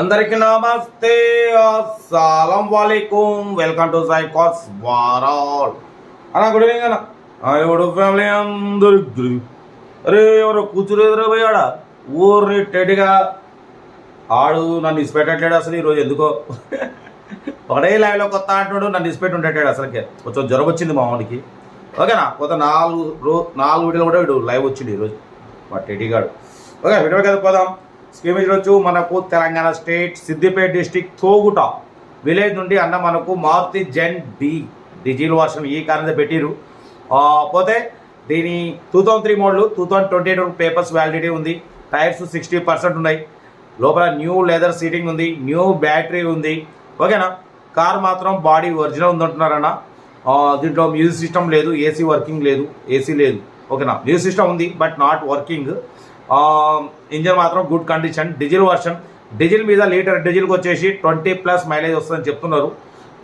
అందరికి నమస్తే. అస్సలం వాలేకుమ్ వెల్కమ్ టు సైకాస్ వారాల్. అన్న గుడ్ ఈవినింగ్ అన్న. ఎవడు ఫ్యామిలీ అందరు అరే ఎవరు కూర్చుని ఎదురు ఊరిని టెటిగా ఆడు నన్ను ఇసిపెట్టట్లేడు అసలు ఈరోజు ఎందుకో? పడే లైవ్లో కొత్త అంటున్నాడు నన్ను ఇసిపెట్టి ఉండేటాడు అసలుకే. కొంచెం జ్వరం వచ్చింది మా వాడికి ఓకేనా? కొత్త నాలుగు రో నాలుగు వీడియోలు కూడా వీడు లైవ్ వచ్చింది ఈరోజు. మా టెటిగాడు ఓకే వీడియో కదా పోదాం. స్కీమ్ వచ్చి మనకు Telangana state Siddipet district Toguta village నుండి అన్న మనకు Maruti Zen D diesel version ఈ కారణంగా పెట్టిరు పోతే దీని two thousand three model two thousand twenty eight papers validity ఉంది. టైర్స్ సిక్స్టీ పర్సెంట్ ఉన్నాయి. లోపల న్యూ లెదర్ సీటింగ్ ఉంది న్యూ బ్యాటరీ ఉంది. ఓకేనా? కార్ మాత్రం బాడీ ఒరిజినల్ ఉందంటున్నారన్న. దీంట్లో మ్యూజిక్ సిస్టమ్ లేదు ఏసీ వర్కింగ్ లేదు ఏసీ లేదు. ఓకేనా? మ్యూజిక్ సిస్టమ్ ఉంది బట్ నాట్ వర్కింగ్. ఇంజన్ మాత్రం good condition diesel version diesel మీద లీటర్ డీజిల్కి వచ్చేసి ట్వంటీ ప్లస్ మైలేజ్ వస్తుందని చెప్తున్నారు.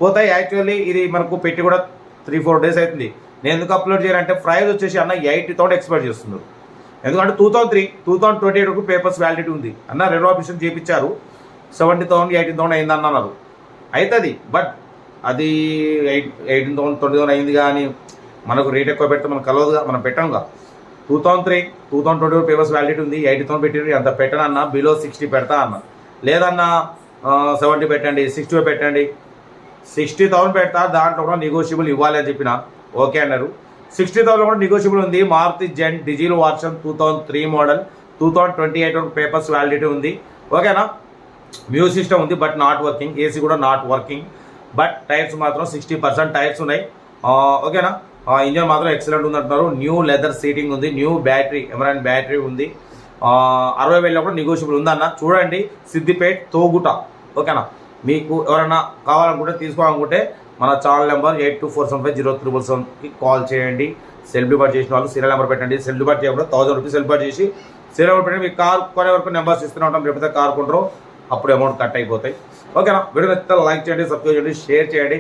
పోతే యాక్చువల్లీ ఇది మనకు పెట్టి కూడా త్రీ ఫోర్ డేస్ అవుతుంది. నేను ఎందుకు అప్లోడ్ చేయాలంటే ప్రైస్ వచ్చేసి అన్న ఎయిటీ థౌసండ్ ఎక్స్పెక్ట్ చేస్తున్నారు. ఎందుకంటే two thousand three two thousand twenty eight papers validity ఉంది. అన్న ఆఫీషన్ చేయించారు సెవెంటీ థౌసండ్ ఎయిటీన్ థౌసండ్ అయింది అన్నారు. అవుతుంది బట్ అది eight eighteen thousand twenty thousand అయింది కానీ మనకు రేట్ ఎక్కువ పెడితే మనం కలవదుగా మనం పెట్టంగా. Two thousand three two thousand twenty papers validity ఉంది. ఎయిటీ థౌసండ్ పెట్టి అంత పెట్టనన్నా బిలో సిక్స్టీ పెడతా అన్న. లేదన్నా సెవెంటీ పెట్టండి సిక్స్టీ పెట్టండి. సిక్స్టీ థౌసండ్ పెడతా దాంట్లో కూడా నెగోషియబుల్ ఇవ్వాలి అని చెప్పిన. ఓకే అన్నారు. సిక్స్టీ థౌసండ్ కూడా నెగోషియబుల్ ఉంది. Maruti Zen diesel version two thousand three model two thousand twenty eight papers validity ఉంది. ఓకేనా మ్యూజిక్ సిస్టమ్ ఉంది బట్ నాట్ వర్కింగ్. ఏసీ కూడా నాట్ వర్కింగ్. బట్ టైర్స్ మాత్రం సిక్స్టీ పర్సెంట్ టైర్స్ ఉన్నాయి. ఓకేనా ఇంజన్ మాత్రం ఎక్సలెంట్ ఉంది అంటున్నారు న్యూ లెదర్ సీటింగ్ ఉంది. న్యూ బ్యాటరీ ఎమరాన్ బ్యాటరీ ఉంది. అరవై వేలలో కూడా నెగోషియబుల్ ఉందన్న. చూడండి సిద్దిపేట్ తోగుట. ఓకేనా? మీకు ఎవరైనా కావాలనుకుంటే తీసుకోవాలనుకుంటే మన channel number eight two four seven five zero triple సెవెన్కి కాల్ చేయండి. సెల్ఫ్ డిపార్ట్ చేసిన వాళ్ళు సీరియల్ నెంబర్ పెట్టండి. సెల్ఫ్ డిపార్ట్ చేయకుండా థౌసండ్ రూపీస్ సెల్ఫ్ డిపార్ట్ చేసి సీరియల్ నెంబర్ పెట్టండి. మీకు కార్ కొనే వరకు నెంబర్స్ ఇస్తూనే ఉంటాం. రేపు కార్ కొంటారు అప్పుడు అమౌంట్ కట్ అయిపోతాయి. ఓకేనా వీడియో నచ్చితే లైక్ చేయండి సబ్స్క్రైబ్ చేయండి షేర్ చేయండి.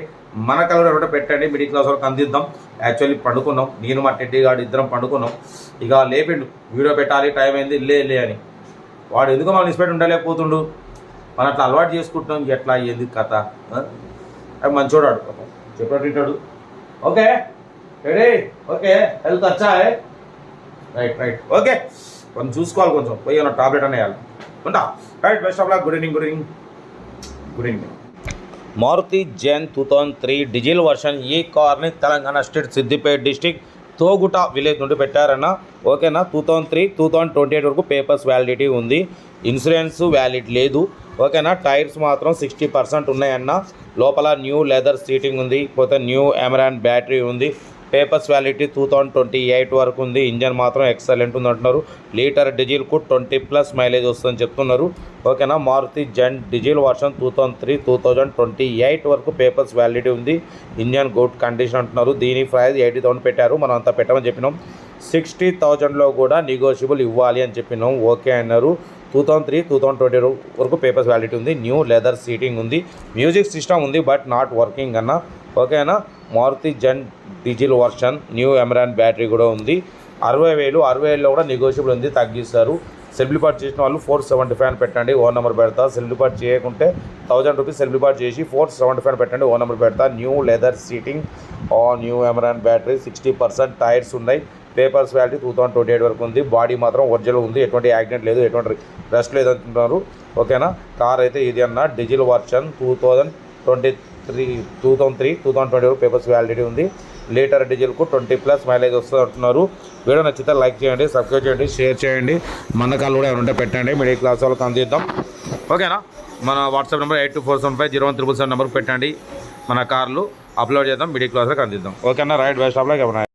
మన కలర్ ఎవరైనా పెట్టండి మిడిల్ క్లాస్ వరకు అందిద్దాం. యాక్చువల్లీ పండుకున్నాం. నేను మా టెడ్డీ గారు ఇద్దరం పండుకున్నాం. ఇక లేపిండు. వీడియో పెట్టాలి టైం అయింది లే లే అని. వాడు ఎందుకు మనం నిస్పెట్టి ఉండలేకపోతుండు? మనం అట్లా అలవాటు చేసుకుంటున్నాం. ఎట్లా ఏంది కథ? అవి మంచోడాడు. చెప్పినట్టు వింటాడు ఓకే రెడీ ఓకే హెల్త్ వచ్చా రైట్ రైట్ ఓకే కొంచెం చూసుకోవాలి కొంచెం. పోయి ఏమన్నా tablet అనేయాలి right best of luck good evening good evening good evening Maruti Zen two thousand three diesel version ఈ కార్ని Telangana state Siddipet district Toguta village నుండి పెట్టారన్న. ఓకేనా? Two thousand three two thousand twenty eight వరకు papers validity ఉంది. Insurance valid లేదు. ఓకేనా? Tyres మాత్రం సిక్స్టీ పర్సెంట్ ఉన్నాయన్న. లోపల న్యూ లెదర్ సీటింగ్ ఉంది. పోతే న్యూ ఎమరాన్ బ్యాటరీ ఉంది. Papers validity two thousand twenty eight వరకు ఉంది. ఇంజన్ మాత్రం ఎక్సలెంట్ ఉంది అంటున్నారు. లీటర్ డీజిల్కు ట్వంటీ ప్లస్ మైలేజ్ వస్తుందని చెప్తున్నారు. ఓకేనా? Maruti Zen diesel version two thousand three two thousand twenty eight వరకు పేపర్స్ వ్యాలిటీ ఉంది. ఇంజన్ గుడ్ కండిషన్ అంటున్నారు. దీని ప్రైస్ ఎయిటీ థౌసండ్ పెట్టారు. మనం అంతా పెట్టమని చెప్పినాం. సిక్స్టీ థౌజండ్లో కూడా నెగోషియబుల్ ఇవ్వాలి అని చెప్పినాం. ఓకే అన్నారు. Two thousand three two thousand twenty వరకు పేపర్స్ వ్యాలిటీ ఉంది న్యూ లెదర్ సీటింగ్ ఉంది మ్యూజిక్ సిస్టమ్ ఉంది బట్ నాట్ వర్కింగ్ అన్న. ఓకేనా Maruti Zen diesel version new Amaron battery కూడా ఉంది. అరవై వేలు అరవై వేలలో కూడా నెగోషియబుల్ ఉంది తగ్గిస్తారు. సెల్ఫ్ డిపార్ట్ చేసిన వాళ్ళు ఫోర్ సెవెంటీ ఫైవ్ పెట్టండి ఓ నెంబర్ పెడతా. సెల్ఫ్ డిపార్ట్ చేయకుంటే థౌజండ్ రూపీస్ సెల్ఫ్ డిపార్ట్ చేసి ఫోర్ సెవెంటీ ఫైవ్ పెట్టండి ఓ నెంబర్ పెడతా. న్యూ లెదర్ సీటింగ్ ఆ new Amaron battery sixty percent tyres ఉన్నాయి. Papers validity two thousand twenty eight వరకు ఉంది. బాడీ మాత్రం ఒరిజినల్ ఉంది. ఎటువంటి యాక్సిడెంట్ లేదు ఎటువంటి రెస్ట్ లేదు అంటున్నారు. ఓకేనా? కార్ అయితే ఇది అన్న. Diesel version two thousand twenty three two thousand three two thousand twenty వరకు పేపర్స్ వ్యాలిడిటీ ఉంది. లీటర్ డీజిల్కు ట్వంటీ ప్లస్ మైలేజ్ వస్తుంది అంటున్నారు. వీడియో నచ్చితే లైక్ చేయండి సబ్స్క్రైబ్ చేయండి షేర్ చేయండి. మన కూడా ఏమైనా ఉంటే పెట్టండి మిడిల్ క్లాస్ వాళ్ళకి అందిద్దాం. ఓకేనా? మన WhatsApp number eight two four seven five zero one triple seven నెంబర్కి పెట్టండి. మన కార్లు అప్లోడ్ చేద్దాం మిడిల్ క్లాస్కి అందిద్దాం. ఓకేనా? Right best of like